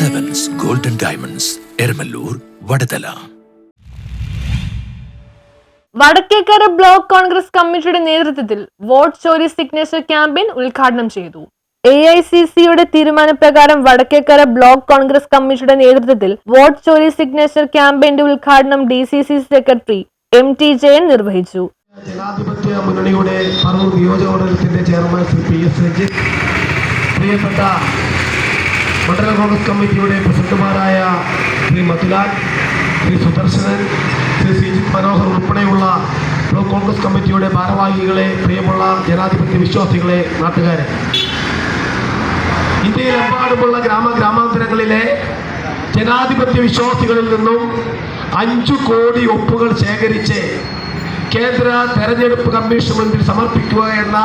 Diamonds Eramallur Vadathala Vadakkekara block Congress കമ്മിറ്റിയുടെ നേതൃത്വത്തിൽ vote ചോരി signature campaign ഉദ്ഘാടനം ചെയ്തു. എ ഐ സി സിയുടെ തീരുമാനപ്രകാരം വടക്കേക്കര ബ്ലോക്ക് കോൺഗ്രസ് കമ്മിറ്റിയുടെ നേതൃത്വത്തിൽ വോട്ട് ചോരി സിഗ്നേച്ചർ ക്യാമ്പയിന്റെ ഉദ്ഘാടനം D C C secretary M T Jayan നിർവഹിച്ചു. ജനാധിപത്യ മുന്നണിയുടെ പറവൂർ നിയോജകമണ്ഡലത്തിന്റെ ചെയർമാൻ ശ്രീ പി എസ് പ്രിയപ്പെട്ട മണ്ഡല കോൺഗ്രസ് കമ്മിറ്റിയുടെ പ്രസിഡന്റുമാരായ ശ്രീ മധുലാൽ ശ്രീ സുദർശനൻ ശ്രീ ശ്രീജിത് മനോഹർ ഉൾപ്പെടെയുള്ള ബ്ലോക്ക് കോൺഗ്രസ് കമ്മിറ്റിയുടെ ഭാരവാഹികളെ പ്രിയമുള്ള ജനാധിപത്യ വിശ്വാസികളെ നാട്ടുകാരെ. ഇന്ത്യയിലെമ്പാടുമുള്ള ഗ്രാമ ഗ്രാമാന്തരങ്ങളിലെ ജനാധിപത്യ വിശ്വാസികളിൽ നിന്നും അഞ്ചു കോടി ഒപ്പുകൾ ശേഖരിച്ച് കേന്ദ്ര തെരഞ്ഞെടുപ്പ് കമ്മീഷൻ മുൻപിൽ സമർപ്പിക്കുക എന്ന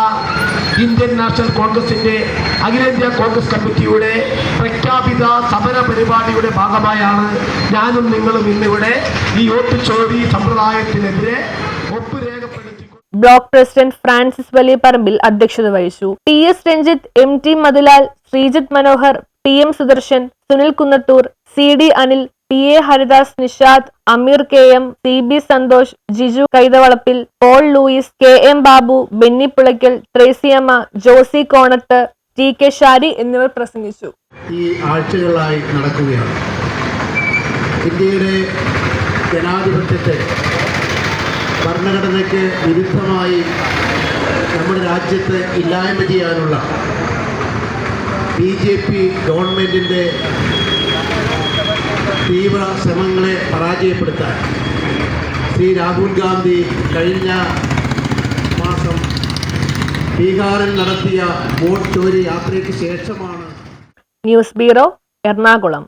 ഇന്ത്യൻ നാഷണൽ കോൺഗ്രസിന്റെ അഖിലേന്ത്യാ കോൺഗ്രസ് കമ്മിറ്റിയുടെ പ്രഖ്യാപിത സമര പരിപാടിയുടെ ഭാഗമായാണ് ഞാനും നിങ്ങളും ഇന്നിവിടെ ഈ വോട്ട് ചോരി സമ്പ്രദായത്തിനെതിരെ ഒപ്പ് ബ്ലോക്ക് പ്രസിഡന്റ് ഫ്രാൻസിസ് വലിയപറമ്പിൽ അധ്യക്ഷത വഹിച്ചു. T S Ranjith M T Madhulal Sreejith Manohar T M Sudarshan Sunil Kunnathur C D Anil P A Haridas Nishad Ameer K M C B Santhosh Jiju Kaithavalappil Paul Louis K M Babu Benny Pulakkal ട്രേസിയമ്മ Josy Konath T K Shari എന്നിവർ പ്രസംഗിച്ചു. ഈ ആഴ്ചകളായി നടക്കുകയാണ്. ഇന്ത്യയുടെ ജനാധിപത്യത്തെ ഭരണഘടനയ്ക്ക് വിരുദ്ധമായി നമ്മുടെ രാജ്യത്ത് ഇല്ലായ്മ ചെയ്യാനുള്ള ബി ജെ പി തീവ്ര ശ്രമങ്ങളെ പരാജയപ്പെടുത്താൻ ശ്രീ രാഹുൽ ഗാന്ധി കഴിഞ്ഞ മാസം ബീഹാറിൽ നടത്തിയ വോട്ട് ചോരി യാത്രയ്ക്ക് ശേഷമാണ് ന്യൂസ് ബ്യൂറോ എറണാകുളം.